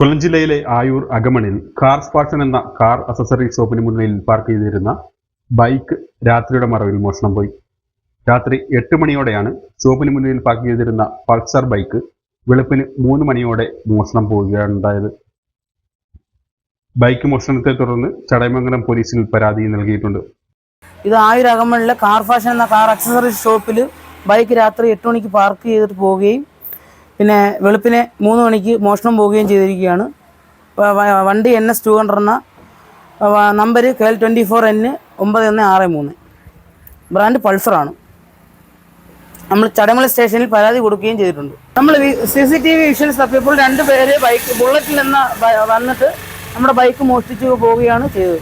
കൊല്ലം ജില്ലയിലെ ആയൂർ അകമണിൽ കാർ സ്പാർക്സൺ എന്ന car accessory ഷോപ്പിന് മുന്നിൽ പാർക്ക് ചെയ്തിരുന്ന ബൈക്ക് രാത്രിയുടെ മറവിൽ മോഷണം പോയി. രാത്രി എട്ട് മണിയോടെയാണ് ഷോപ്പിന് മുന്നിൽ പാർക്ക് ചെയ്തിരുന്ന പൾസർ ബൈക്ക് വെളുപ്പിന് മൂന്ന് മണിയോടെ മോഷണം പോവുകയാണുണ്ടായത് ബൈക്ക് മോഷണത്തെ തുടർന്ന് ചടയമംഗലം പോലീസിൽ പരാതി നൽകിയിട്ടുണ്ട്. ഇത് ആയൂർ അഗമണിലെ കാർ ഫാഷൻ എന്ന കാർ അക്സസറി ഷോപ്പിൽ ബൈക്ക് രാത്രി എട്ട് മണിക്ക് പാർക്ക് ചെയ്തിട്ട് പോവുകയും പിന്നെ വെളുപ്പിനെ മൂന്ന് മണിക്ക് മോഷണം പോവുകയും ചെയ്തിരിക്കുകയാണ്. വണ്ടി എൻ എസ് ടു ഹൺഡ്രഡ് എന്ന number K L twenty four N ഒമ്പത് ഒന്ന് ആറ് മൂന്ന്. ബ്രാൻഡ് പൾസറാണ്. നമ്മൾ ചടമല സ്റ്റേഷനിൽ പരാതി കൊടുക്കുകയും ചെയ്തിട്ടുണ്ട്. നമ്മൾ C C T V visuals തപ്പിയപ്പോൾ രണ്ട് പേര് ബൈക്ക് ബുള്ളറ്റിൽ നിന്ന് വന്നിട്ട് നമ്മുടെ ബൈക്ക് മോഷ്ടിച്ചു പോവുകയാണ് ചെയ്തത്.